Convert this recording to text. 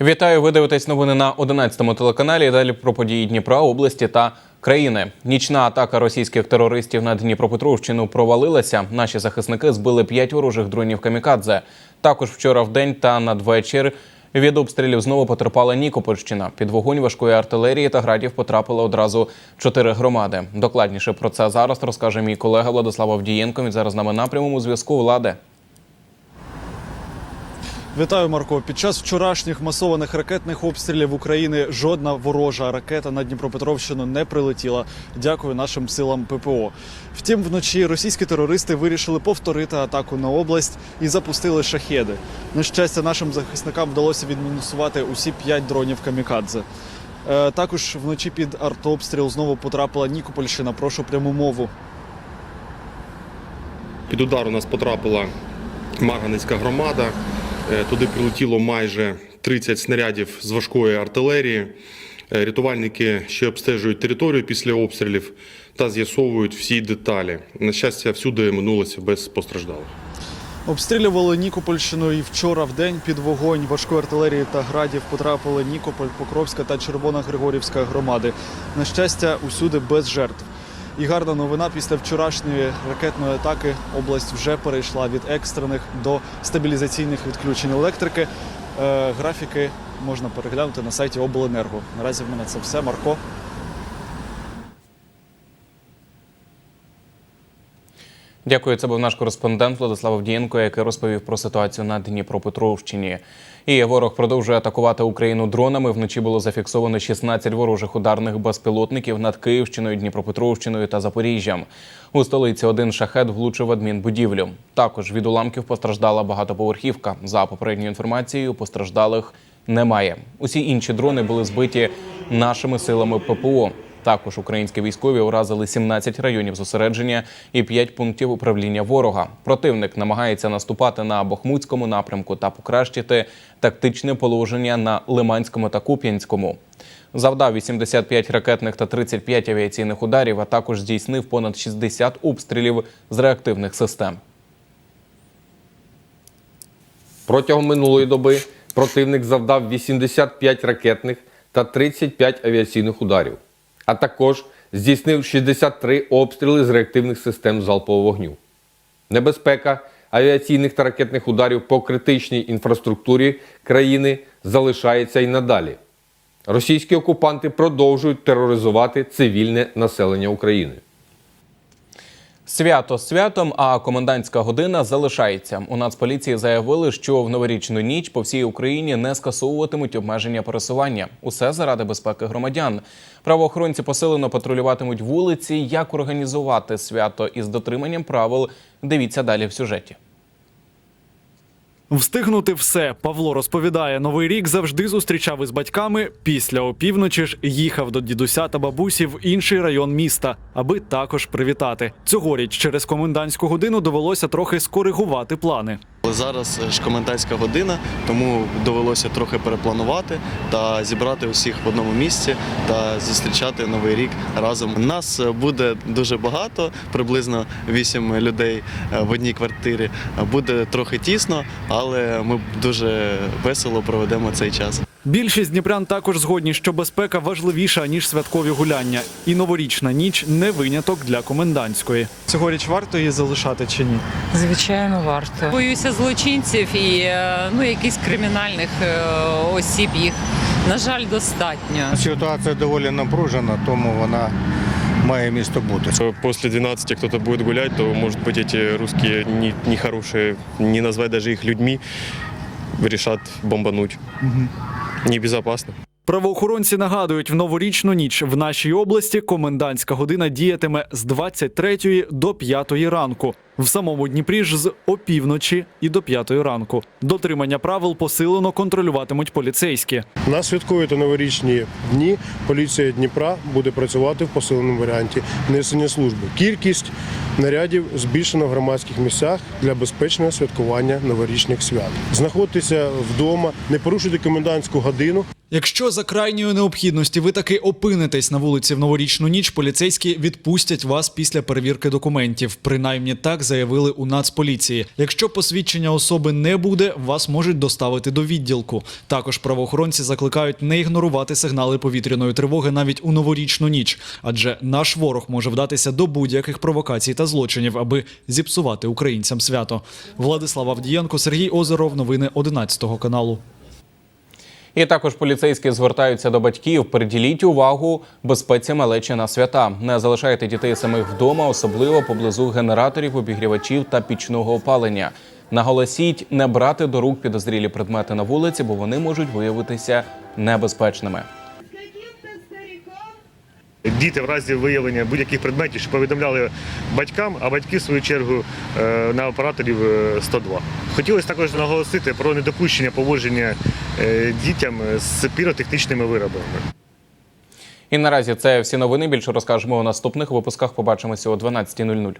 Вітаю, ви дивитесь новини на 11-му телеканалі. Далі про події Дніпра, області та країни. Нічна атака російських терористів на Дніпропетровщину провалилася. Наші захисники збили п'ять ворожих дронів камікадзе. Також вчора в день та надвечір від обстрілів знову потерпала Нікопольщина. Під вогонь важкої артилерії та градів потрапили одразу чотири громади. Докладніше про це зараз розкаже мій колега Владислав Авдієнко. Він зараз нами на прямому зв'язку. Владе. Вітаю, Марко. Під час вчорашніх масованих ракетних обстрілів України жодна ворожа ракета на Дніпропетровщину не прилетіла. Дякую нашим силам ППО. Втім, вночі російські терористи вирішили повторити атаку на область і запустили шахеди. На щастя, нашим захисникам вдалося відмінусувати усі п'ять дронів камікадзе. Е, Також вночі під артобстріл знову потрапила Нікопольщина. Прошу пряму мову. Під удар у нас потрапила Марганецька громада. Е, Туди прилетіло майже 30 снарядів з важкої артилерії. Е, Рятувальники ще обстежують територію після обстрілів та з'ясовують всі деталі. На щастя, всюди минулося без постраждалих. Обстрілювали Нікопольщину і вчора в день під вогонь важкої артилерії та градів потрапили Нікополь, Покровська та Червона Григорівська громади. На щастя, усюди без жертв. І гарна новина після вчорашньої ракетної атаки область вже перейшла від екстрених до стабілізаційних відключень електрики. Е, графіки можна переглянути на сайті Обленерго. Наразі в мене це все. Марко. Дякую. Це був наш кореспондент Владислав Авдієнко, який розповів про ситуацію на Дніпропетровщині. І ворог продовжує атакувати Україну дронами. Вночі було зафіксовано 16 ворожих ударних безпілотників над Київщиною, Дніпропетровщиною та Запоріжжям. У столиці один шахет влучив адмінбудівлю. Також від уламків постраждала багатоповерхівка. За попередньою інформацією, постраждалих немає. Усі інші дрони були збиті нашими силами ППО. Також українські військові уразили 17 районів зосередження і 5 пунктів управління ворога. Противник намагається наступати на Бахмутському напрямку та покращити тактичне положення на Лиманському та Куп'янському. Завдав 85 ракетних та 35 авіаційних ударів, а також здійснив понад 60 обстрілів з реактивних систем. Протягом минулої доби противник завдав 85 ракетних та 35 авіаційних ударів, а також здійснив 63 обстріли з реактивних систем залпового вогню. Небезпека авіаційних та ракетних ударів по критичній інфраструктурі країни залишається і надалі. Російські окупанти продовжують тероризувати цивільне населення України. Свято святом, а комендантська година залишається. У Нацполіції заявили, що в новорічну ніч по всій Україні не скасовуватимуть обмеження пересування. Усе заради безпеки громадян. Правоохоронці посилено патрулюватимуть вулиці. Як організувати свято із дотриманням правил? Дивіться далі в сюжеті. Встигнути все. Павло розповідає, новий рік завжди зустрічав із батьками. Після опівночі ж їхав до дідуся та бабусі в інший район міста, аби також привітати. Цьогоріч через комендантську годину довелося трохи скоригувати плани. Зараз ж комендантська година, тому довелося трохи перепланувати та зібрати усіх в одному місці та зустрічати новий рік разом. Нас буде дуже багато, приблизно 8 людей е, в одній квартирі. Буде трохи тісно, але ми дуже весело проведемо цей час. Більшість дніпрян також згодні, що безпека важливіша ніж святкові гуляння, і новорічна ніч не виняток для комендантської. Цьогоріч варто її залишати чи ні? Звичайно, варто. Боюся злочинців і е, ну, якихось кримінальних е, осіб їх, на жаль, достатньо. Ситуація доволі напружена, тому вона має місто бути. После 12 кто-то будет гулять, то, может быть, эти русские не- нехорошие, не назвать даже их людьми, решат бомбануть. Небезопасно. Правоохоронці нагадують, в новорічну ніч в нашій області комендантська година діятиме з 23 до 5 ранку. В самому Дніпрі ж з опівночі і до 5 ранку. Дотримання правил посилено контролюватимуть поліцейські. На святкові та новорічні дні поліція Дніпра буде працювати в посиленому варіанті несення служби. Кількість нарядів збільшено в громадських місцях для безпечного святкування новорічних свят. Знаходьтеся вдома, не порушуйте комендантську годину. Якщо за крайньої необхідності ви таки опинитесь на вулиці в новорічну ніч, поліцейські відпустять вас після перевірки документів. Принаймні так заявили у Нацполіції. Якщо посвідчення особи не буде, вас можуть доставити до відділку. Також правоохоронці закликають не ігнорувати сигнали повітряної тривоги навіть у новорічну ніч, адже наш ворог може вдатися до будь-яких провокацій та злочинів, аби зіпсувати українцям свято. Владислав Авдієнко, Сергій Озеров. Новини 11 каналу. І також поліцейські звертаються до батьків. Приділіть увагу безпеці малечі на свята. Не залишайте дітей самих вдома, особливо поблизу генераторів, обігрівачів та пічного опалення. Наголосіть не брати до рук підозрілі предмети на вулиці, бо вони можуть виявитися небезпечними. Діти в разі виявлення будь-яких предметів, що повідомляли батькам, а батьки в свою чергу е, на операторів е, 102. Хотілося також наголосити про недопущення поводження е, дітям з піротехнічними виробами. І наразі це всі новини. Більше розкажемо у наступних випусках. Побачимося о 12.00.